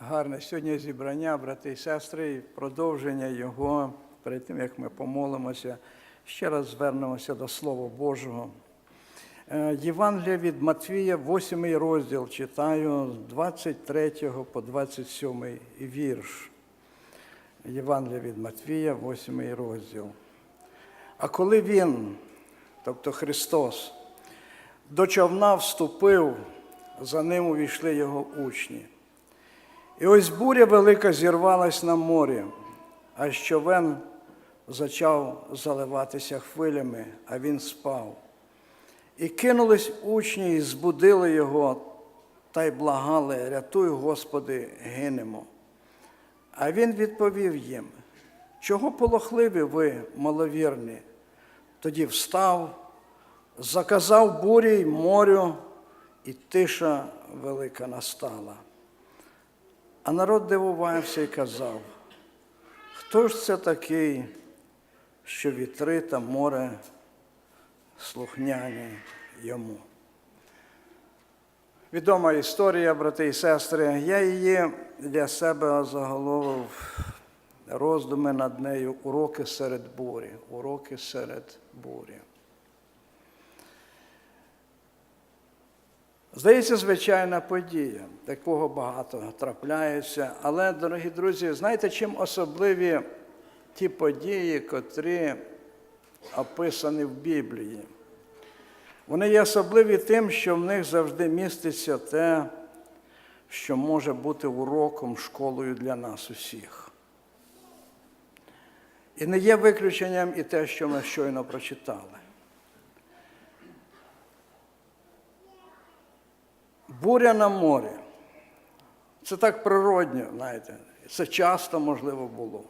гарне сьогодні зібрання, брати і сестри, і продовження його. Перед тим, як ми помолимося, ще раз звернемося до Слова Божого. Е, Євангелія від Матвія, 8 розділ, читаю з 23 по 27 вірш. Євангелія від Матвія, 8 розділ. А коли він, тобто Христос, до човна вступив, за ним увійшли його учні. І ось буря велика зірвалась на морі, а човен почав заливатися хвилями, а він спав. І кинулись учні, і збудили його, та й благали, рятуй, Господи, гинемо. А він відповів їм, чого полохливі ви, маловірні? Тоді встав, заказав бурі й морю, і тиша велика настала. А народ дивувався і казав, хто ж це такий, що вітри та море слухняні йому? Відома історія, брати і сестри. Я її для себе заголовив роздуми над нею уроки серед бурі. Уроки серед бурі. Здається, звичайна подія. Такого багато трапляється. Але, дорогі друзі, знаєте, чим особливі ті події, котрі описані в Біблії? Вони є особливі тим, що в них завжди міститься те, що може бути уроком, школою для нас усіх. І не є виключенням і те, що ми щойно прочитали. Буря на морі. Це так природньо, знаєте, це часто можливо було.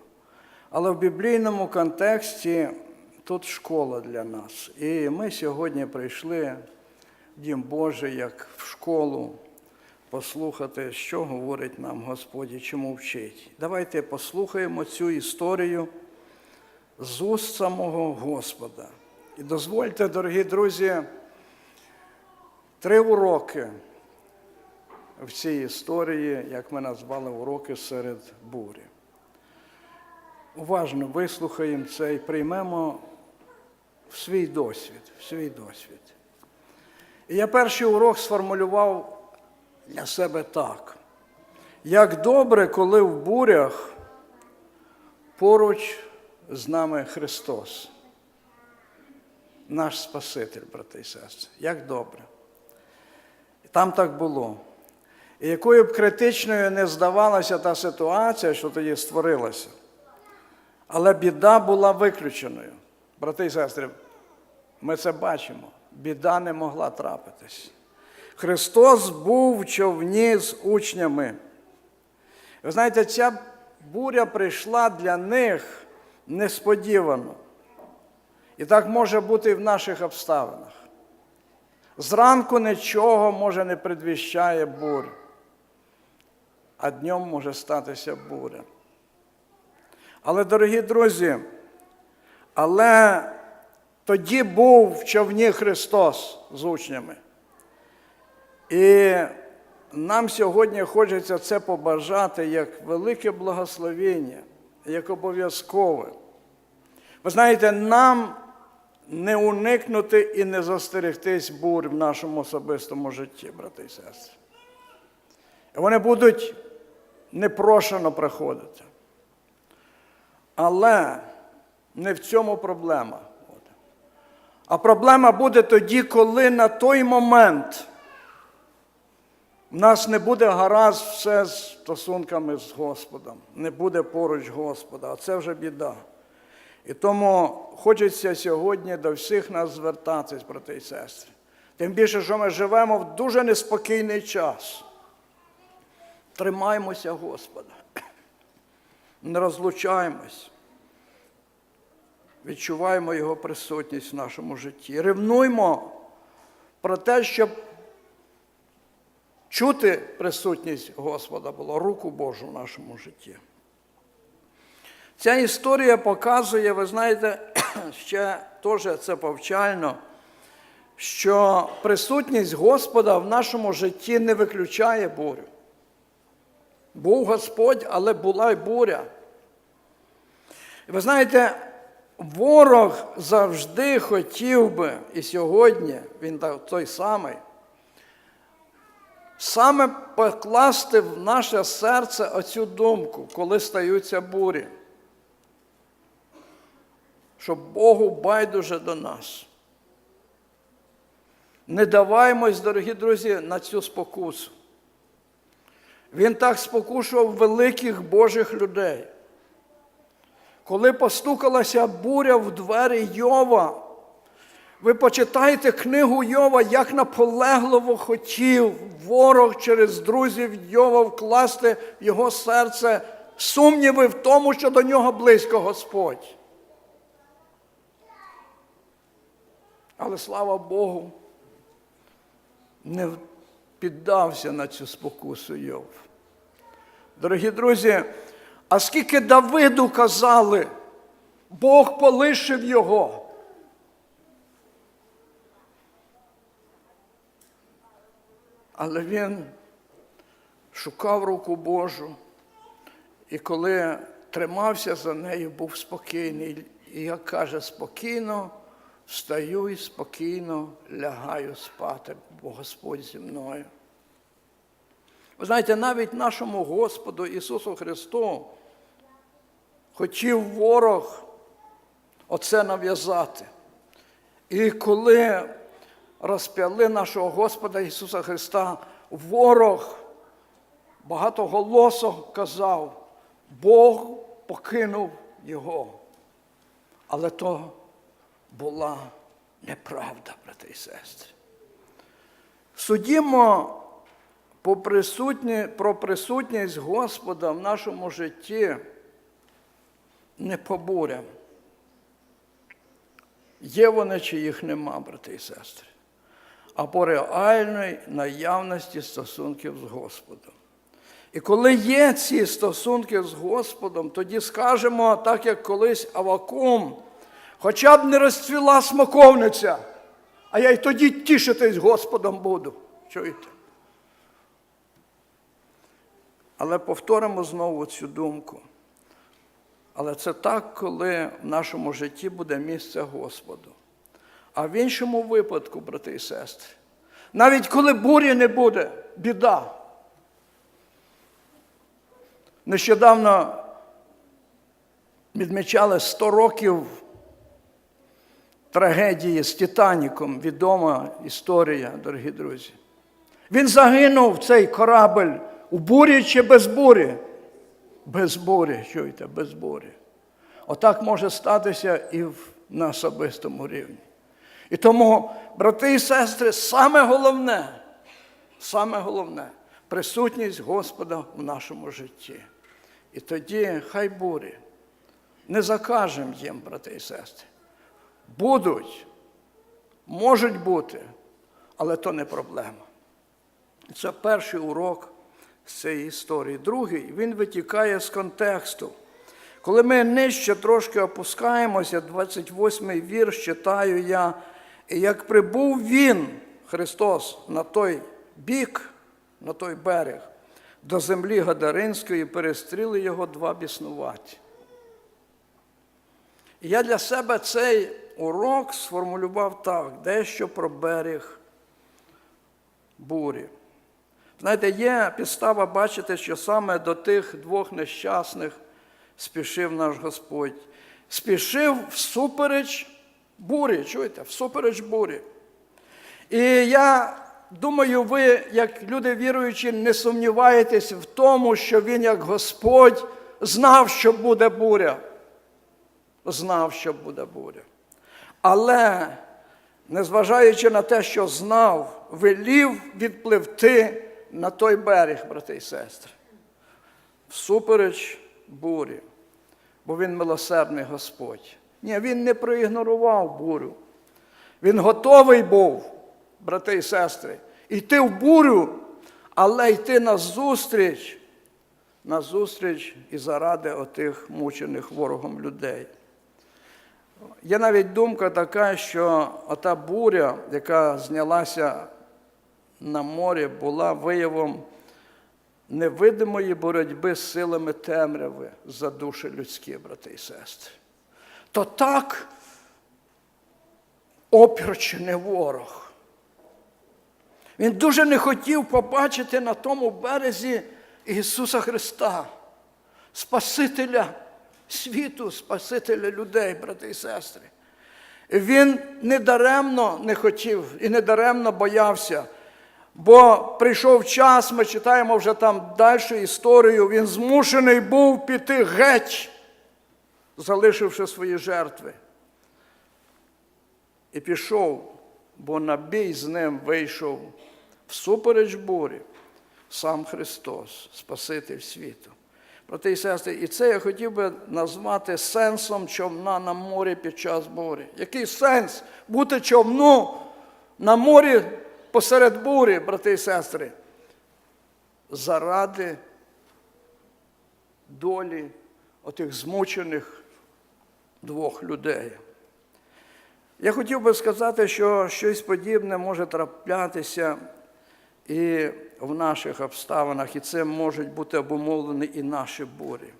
Але в біблійному контексті тут школа для нас. І ми сьогодні прийшли в Дім Божий, як в школу, послухати, що говорить нам Господь і чому вчить. Давайте послухаємо цю історію з уст самого Господа. І дозвольте, дорогі друзі, три уроки в цій історії, як ми назвали уроки серед бурі. Уважно вислухаємо це і приймемо в свій досвід, в свій досвід. І я перший урок сформулював для себе так. Як добре, коли в бурях поруч з нами Христос, наш Спаситель, брати і сестри. Як добре. Там так було. І якою б критичною не здавалася та ситуація, що тоді створилася, але біда була виключеною. Брати і сестри, ми це бачимо. Біда не могла трапитись. Христос був в човні з учнями. Ви знаєте, ця буря прийшла для них несподівано. І так може бути і в наших обставинах. Зранку нічого може не предвіщає бурю, а днем може статися буря. Але, дорогі друзі, але тоді був в човні Христос з учнями. І нам сьогодні хочеться це побажати як велике благословення, як обов'язкове. Ви знаєте, нам не уникнути і не застерегтись бурь в нашому особистому житті, брати і сестри. Вони будуть непрошено приходити. Але не в цьому проблема. А проблема буде тоді, коли на той момент в нас не буде гаразд все з стосунками з Господом, не буде поруч Господа, а це вже біда. І тому хочеться сьогодні до всіх нас звертатись, брати і сестри. Тим більше, що ми живемо в дуже неспокійний час. Тримаймося Господа, не розлучаємось, відчуваємо Його присутність в нашому житті. Ревнуймо про те, щоб чути присутність Господа було, руку Божу в нашому житті. Ця історія показує, ви знаєте, ще теж це повчально, що присутність Господа в нашому житті не виключає бурю. Був Господь, але була й буря. І ви знаєте, ворог завжди хотів би, і сьогодні він той самий, саме покласти в наше серце оцю думку, коли стаються бурі. Щоб Богу байдуже до нас. Не даваймось, дорогі друзі, на цю спокусу. Він так спокушував великих Божих людей. Коли постукалася буря в двері Йова, ви почитайте книгу Йова, як наполегливо хотів ворог через друзів Йова вкласти в його серце сумніви в тому, що до нього близько Господь. Але слава Богу, не піддався на цю спокусу Йов. Дорогі друзі, а скільки Давиду казали, Бог полишив його. Але він шукав руку Божу, і коли тримався за нею, був спокійний. І як каже, спокійно встаю і спокійно лягаю спати, бо Господь зі мною. Ви знаєте, навіть нашому Господу Ісусу Христу хотів ворог оце нав'язати. І коли розп'яли нашого Господа Ісуса Христа, ворог багатоголосо казав, Бог покинув Його. Але то була неправда, брати і сестри. Судімо по присутні, про присутність Господа в нашому житті не по бурям. Є вони, чи їх нема, брати і сестри, а по реальної наявності стосунків з Господом. І коли є ці стосунки з Господом, тоді скажемо, так як колись Авакум, хоча б не розцвіла смоковниця, а я й тоді тішитись Господом буду. Чуєте? Але повторимо знову цю думку. Але це так, коли в нашому житті буде місце Господу. А в іншому випадку, брати і сестри, навіть коли бурі не буде, біда. Нещодавно відмічали 100 років трагедії з Титаніком, відома історія, дорогі друзі. Він загинув цей корабль у бурі чи без бурі? Без бурі, чуєте, без бурі. Отак може статися і на особистому рівні. І тому, брати і сестри, саме головне, саме головне присутність Господа в нашому житті. І тоді хай бурі. Не закажемо їм, брати і сестри. Будуть, можуть бути, але то не проблема. Це перший урок з цієї історії. Другий, він витікає з контексту. Коли ми нижче трошки опускаємося, 28-й вірш читаю я, і як прибув він, Христос, на той бік, на той берег, до землі Гадаринської, перестріли його два біснуваті. І я для себе цей урок сформулював так, дещо про берег бурі. Знаєте, є підстава бачити, що саме до тих двох нещасних спішив наш Господь. Спішив всупереч бурі, чуєте, всупереч бурі. І я думаю, ви, як люди віруючі, не сумніваєтесь в тому, що Він, як Господь, знав, що буде буря. Знав, що буде буря. Але, незважаючи на те, що знав, велів відпливти на той берег, брати і сестри, всупереч бурі, бо він милосердний Господь. Ні, він не проігнорував бурю. Він готовий був, брати і сестри, йти в бурю, але йти на зустріч, на зустріч і заради отих мучених ворогом людей. Є навіть думка така, що ота буря, яка знялася на морі, була виявом невидимої боротьби з силами темряви за душі людські, брати і сестри. То так опір чи не ворог. Він дуже не хотів побачити на тому березі Ісуса Христа, Спасителя світу, Спасителя людей, брати і сестри. Він недаремно не хотів і недаремно боявся. Бо прийшов час, ми читаємо вже там далі історію, він змушений був піти геть, залишивши свої жертви. І пішов, бо на бій з ним вийшов всупереч бурі сам Христос, Спаситель світу. Брати і сестри, і це я хотів би назвати сенсом човна на морі під час бурі. Який сенс бути човну на морі посеред бурі, брати і сестри? Заради долі отих змучених двох людей. Я хотів би сказати, що щось подібне може траплятися і в наших обставинах, і це можуть бути обумовлені і наші бурі.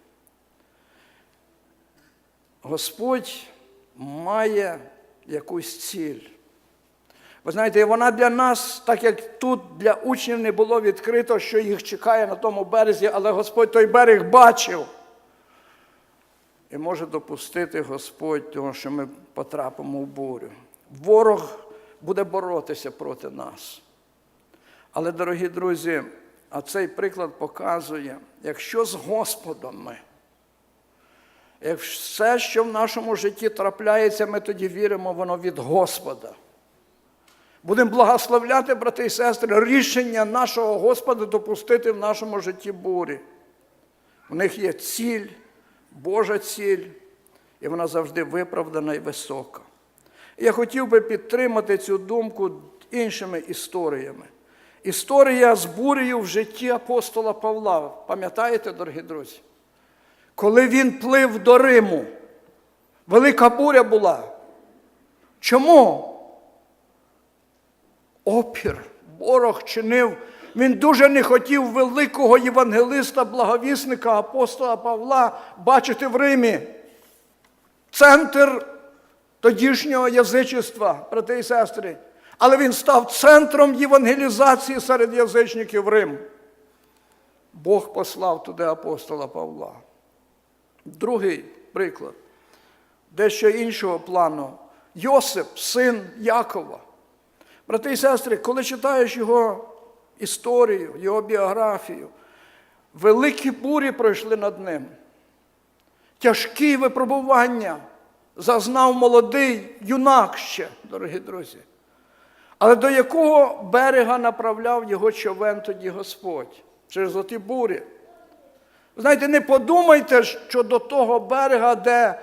Господь має якусь ціль. Ви знаєте, вона для нас, так як тут для учнів не було відкрито, що їх чекає на тому березі, але Господь той берег бачив. І може допустити Господь того, що ми потрапимо в бурю. Ворог буде боротися проти нас. Але, дорогі друзі, а цей приклад показує, якщо з Господом ми, як все, що в нашому житті трапляється, ми тоді віримо, воно від Господа. Будемо благословляти, брати і сестри, рішення нашого Господа допустити в нашому житті бурі. У них є ціль, Божа ціль, і вона завжди виправдана і висока. Я хотів би підтримати цю думку іншими історіями. Історія з бурею в житті апостола Павла. Пам'ятаєте, дорогі друзі? Коли він плив до Риму, велика буря була. Чому? Опір, ворог чинив. Він дуже не хотів великого євангелиста, благовісника апостола Павла бачити в Римі. Центр тодішнього язичества, брати і сестри. Але він став центром євангелізації серед язичників Рим. Бог послав туди апостола Павла. Другий приклад, дещо іншого плану. Йосип, син Якова. Брати і сестри, коли читаєш його історію, його біографію, великі бурі пройшли над ним. Тяжкі випробування зазнав молодий юнак ще, дорогі друзі. Але до якого берега направляв його човен тоді Господь через оті бурі? Знаєте, не подумайте, що до того берега, де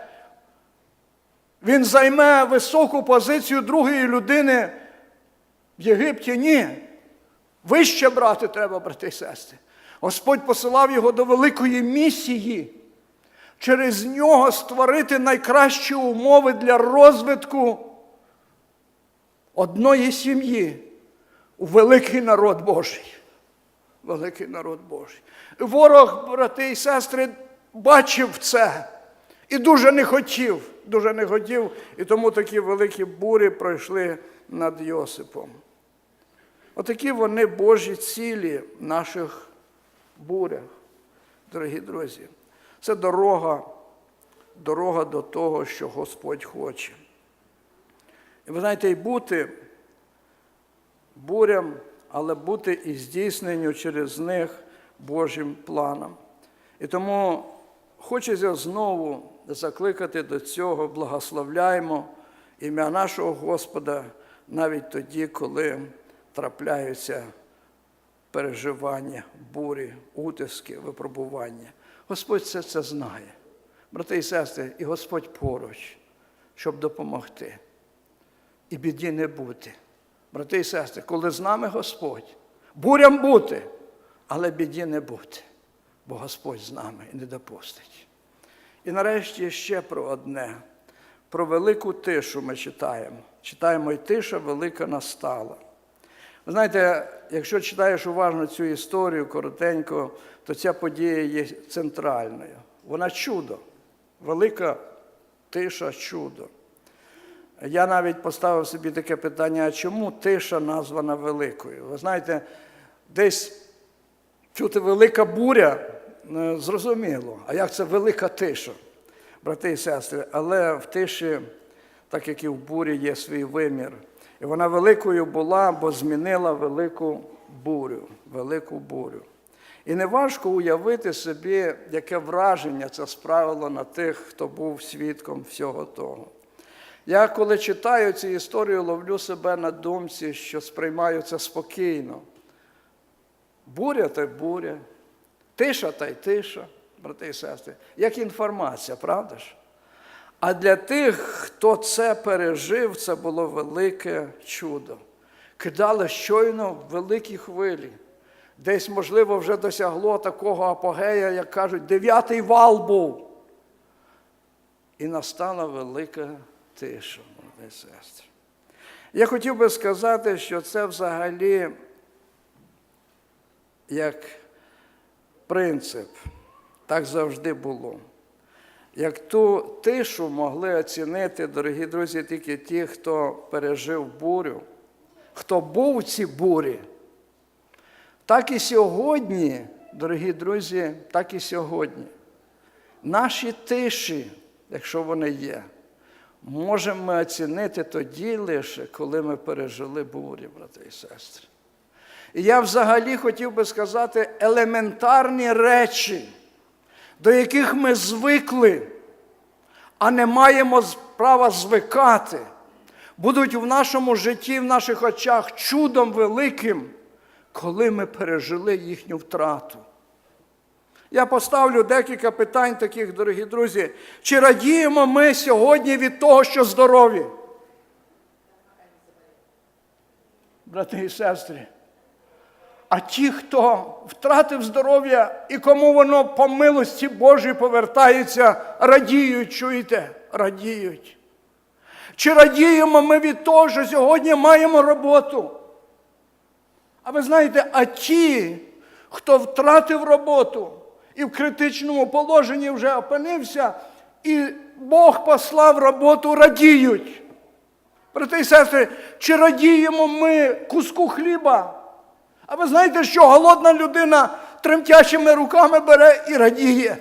він займе високу позицію другої людини в Єгипті, ні. Вище брати треба, брати і сестри. Господь посилав його до великої місії, через нього створити найкращі умови для розвитку одної сім'ї у великий народ Божий. Великий народ Божий. Ворог, брати і сестри, бачив це і дуже не хотів, дуже не хотів, і тому такі великі бурі пройшли над Йосипом. Отакі вони Божі цілі в наших бурях, дорогі друзі. Це дорога, дорога до того, що Господь хоче. І ви знаєте, і бути бурям, але бути і здійсненню через них Божим планом. І тому хочеться знову закликати до цього, благословляємо ім'я нашого Господа навіть тоді, коли трапляються переживання, бурі, утиски, випробування. Господь все це знає. Брати і сестри, і Господь поруч, щоб допомогти. І біді не бути. Брати і сестри, коли з нами Господь, бурям бути, але біді не бути, бо Господь з нами і не допустить. І нарешті ще про одне, про велику тишу ми читаємо. Читаємо, і тиша велика настала. Ви Знаєте, якщо читаєш уважно цю історію коротенько, то ця подія є центральною. Вона чудо, велика тиша чудо. Я навіть поставив собі таке питання, а чому тиша названа великою? Ви знаєте, десь чути велика буря, е, зрозуміло. А як це велика тиша, брати і сестри? Але в тиші, так як і в бурі, є свій вимір. І вона великою була, бо змінила велику бурю, велику бурю. І неважко уявити собі, яке враження це справило на тих, хто був свідком всього того. Я коли читаю цю історію, ловлю себе на думці, що сприймаю це спокійно. Буря та буря, тиша та й тиша, брати і сестри, як інформація, правда ж? А для тих, хто це пережив, це було велике чудо. Кидали щойно великі хвилі. Десь, можливо, вже досягло такого апогея, як кажуть, дев'ятий вал був. І настала велика тиша, брати і сестри. Я хотів би сказати, що це взагалі як принцип, так завжди було. Як ту тишу могли оцінити, дорогі друзі, тільки ті, хто пережив бурю, хто був в цій бурі, так і сьогодні, дорогі друзі, так і сьогодні. Наші тиші, якщо вони є, можемо ми оцінити тоді лише, коли ми пережили бурі, брати і сестри. І я взагалі хотів би сказати елементарні речі, до яких ми звикли, а не маємо права звикати, будуть в нашому житті, в наших очах чудом великим, коли ми пережили їхню втрату. Я поставлю декілька питань таких, дорогі друзі. Чи радіємо ми сьогодні від того, що здорові? Брати і сестри. А ті, хто втратив здоров'я і кому воно по милості Божій повертається, радіють, чуєте? Радіють. Чи радіємо ми від того, що сьогодні маємо роботу? А ви знаєте, а ті, хто втратив роботу і в критичному положенні вже опинився, і Бог послав роботу, радіють. Брати і сестри, чи радіємо ми куску хліба? А ви знаєте, що голодна людина тремтячими руками бере і радіє.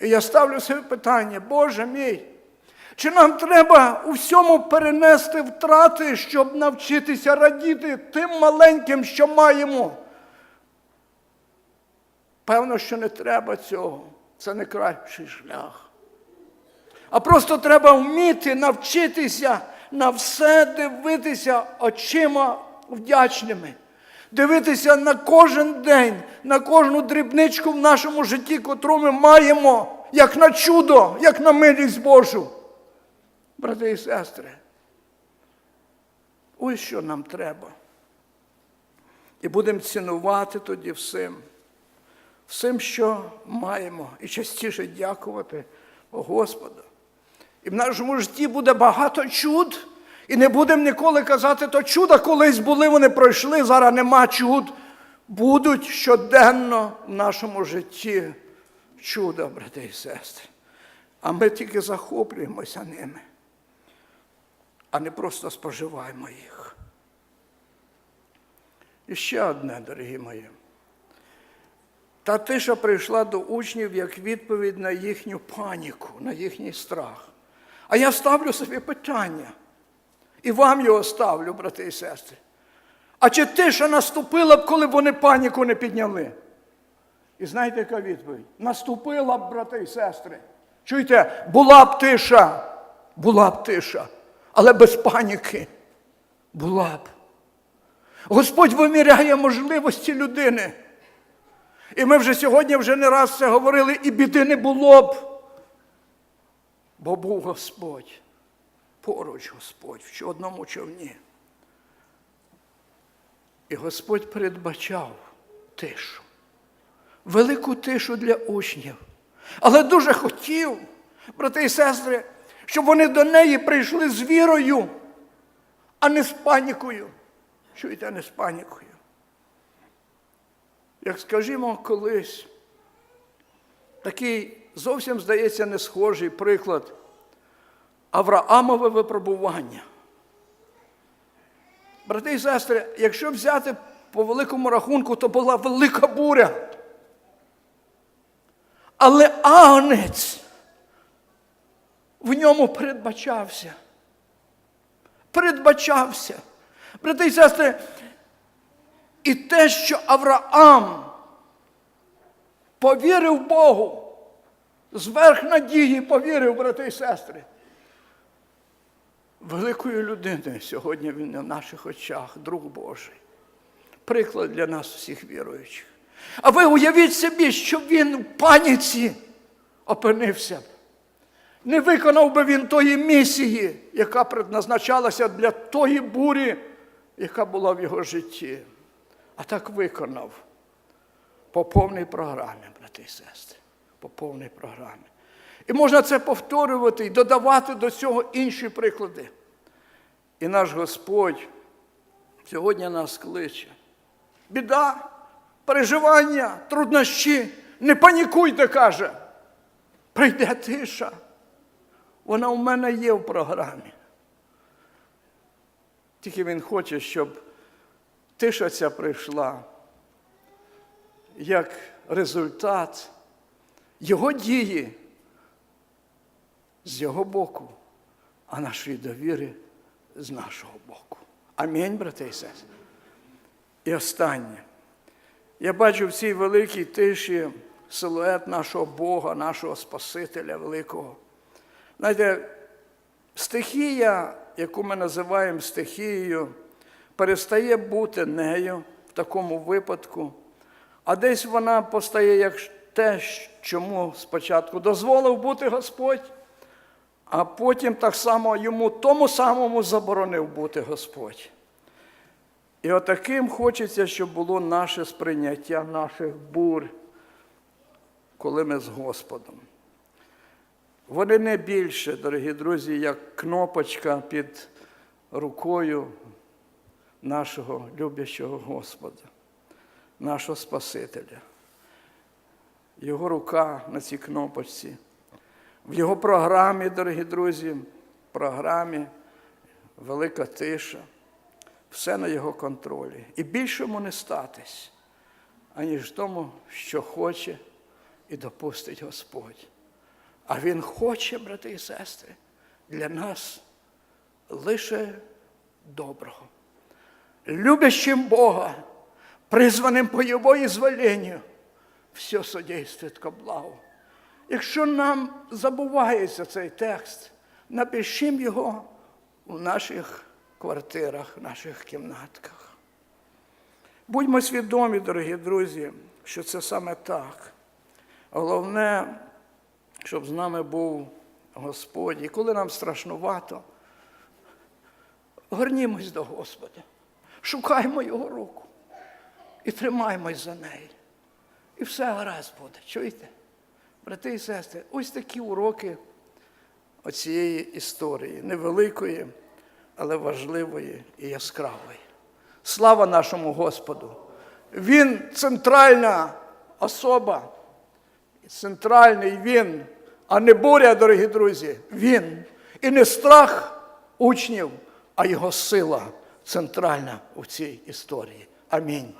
І я ставлю собі питання, Боже мій, чи нам треба у всьому перенести втрати, щоб навчитися радіти тим маленьким, що маємо? Певно, що не треба цього. Це не кращий шлях. А просто треба вміти навчитися на все дивитися очима вдячними. Дивитися на кожен день, на кожну дрібничку в нашому житті, котру ми маємо, як на чудо, як на милість Божу. Брати і сестри, ось що нам треба. І будемо цінувати тоді всім, всім, що маємо, і частіше дякувати Господу. І в нашому житті буде багато чуд. І не будемо ніколи казати, то чуда колись були, вони пройшли, зараз нема чуд. Будуть щоденно в нашому житті чуда, брати і сестри. А ми тільки захоплюємося ними, а не просто споживаємо їх. І ще одне, дорогі мої. Та тиша прийшла до учнів як відповідь на їхню паніку, на їхній страх. А я ставлю собі питання. І вам його ставлю, брати і сестри. А чи тиша наступила б, коли б вони паніку не підняли? І знаєте, яка відповідь? Наступила б, брати і сестри. Чуєте, була б тиша, була б тиша, але без паніки була б. Господь виміряє можливості людини. І ми вже сьогодні вже не раз це говорили, і біди не було б. Бо був Господь поруч Господь в одному човні. І Господь передбачав тишу, велику тишу для учнів. Але дуже хотів, брати і сестри, щоб вони до неї прийшли з вірою, а не з панікою. Чуєте, не з панікою. Як скажімо, колись такий зовсім здається не схожий приклад Авраамове випробування. Брати і сестри, якщо взяти по великому рахунку, то була велика буря. Але агнець в ньому передбачався. Передбачався. Брати і сестри, і те, що Авраам повірив Богу, зверх надії повірив, брати і сестри. Великою людиною сьогодні він на наших очах, друг Божий. Приклад для нас всіх віруючих. А ви уявіть собі, що він в паніці опинився. Не виконав би він тої місії, яка предназначалася для тої бурі, яка була в його житті. А так виконав по повній програмі, брати і сестри, по повній програмі. І можна це повторювати і додавати до цього інші приклади. І наш Господь сьогодні нас кличе. Біда, переживання, труднощі. Не панікуйте, каже. Прийде тиша. Вона у мене є в програмі. Тільки він хоче, щоб тиша ця прийшла як результат його дії з його боку, а нашої довіри з нашого боку. Амінь, брати і сестри. І останнє. Я бачу в цій великій тиші силует нашого Бога, нашого Спасителя великого. Знаєте, стихія, яку ми називаємо стихією, перестає бути нею в такому випадку, а десь вона постає як те, чому спочатку дозволив бути Господь, а потім так само йому тому самому заборонив бути Господь. І отаким хочеться, щоб було наше сприйняття наших бур, коли ми з Господом. Вони не більше, дорогі друзі, як кнопочка під рукою нашого люблячого Господа, нашого Спасителя. Його рука на цій кнопочці. В його програмі, дорогі друзі, програмі Велика тиша, все на його контролі. І більшому не статись, аніж тому, що хоче і допустить Господь. А Він хоче, брати і сестри, для нас лише доброго. Любящим Бога, призваним по Його ізволенню, все содействует ко благу. Якщо нам забувається цей текст, напишімо його у наших квартирах, в наших кімнатках. Будьмо свідомі, дорогі друзі, що це саме так. Головне, щоб з нами був Господь. І коли нам страшнувато, горнімось до Господа, шукаймо Його руку і тримаймось за неї. І все гаразд буде. Чуєте? Брати і сестри, ось такі уроки оцієї історії, невеликої, але важливої і яскравої. Слава нашому Господу! Він центральна особа, центральний він, а не буря, дорогі друзі, він. І не страх учнів, а його сила центральна у цій історії. Амінь.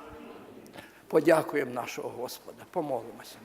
Подякуємо нашого Господа, помолимося.